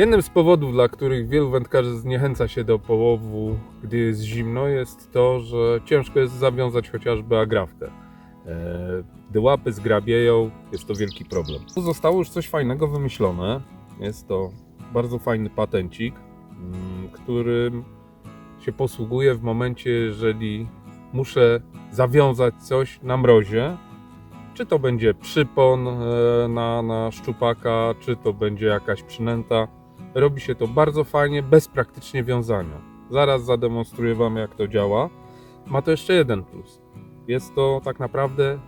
Jednym z powodów, dla których wielu wędkarzy zniechęca się do połowu, gdy jest zimno, jest to, że ciężko jest zawiązać chociażby agrafkę. E, Gdy łapy zgrabieją, jest to wielki problem. Tu zostało już coś fajnego wymyślone. Jest to bardzo fajny patencik, mm, którym się posługuję w momencie, jeżeli muszę zawiązać coś na mrozie. Czy to będzie przypon e, na, na szczupaka, czy to będzie jakaś przynęta. Robi się to bardzo fajnie, bez praktycznie wiązania. Zaraz zademonstruję Wam, jak to działa. Ma to jeszcze jeden plus. Jest to tak naprawdę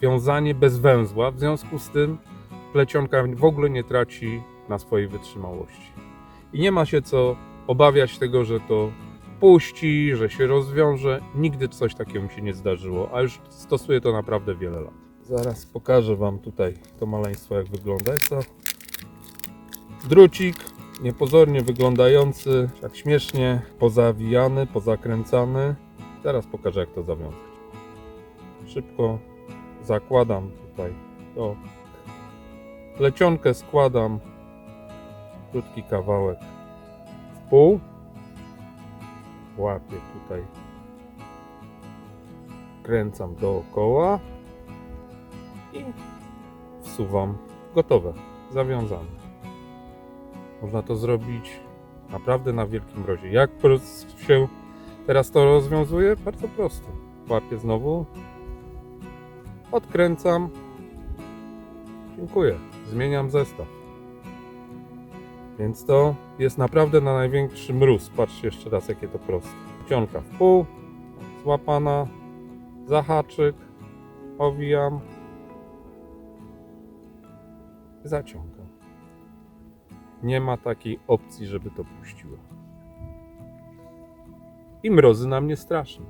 wiązanie bez węzła, w związku z tym plecionka w ogóle nie traci na swojej wytrzymałości. I nie ma się co obawiać tego, że to puści, że się rozwiąże. Nigdy coś takiego mi się nie zdarzyło, a już stosuję to naprawdę wiele lat. Zaraz pokażę Wam tutaj to maleństwo, jak wygląda. Jest to drucik, niepozornie wyglądający, tak śmiesznie pozawijany, pozakręcany. Zaraz pokażę, jak to zawiązać. Szybko zakładam tutaj to. Plecionkę składam krótki kawałek w pół. Łapię tutaj. Kręcam dookoła i wsuwam. Gotowe, zawiązane. Można to zrobić naprawdę na wielkim mrozie. Jak się teraz to rozwiązuje? Bardzo prosto. Łapię znowu, odkręcam. Dziękuję. Zmieniam zestaw. Więc to jest naprawdę na największy mróz. Patrzcie jeszcze raz, jakie to proste. Cionka w pół, złapana, zahaczyk, owijam, zaciągam. Nie ma takiej opcji, żeby to puściło. I mrozy nam nie straszne.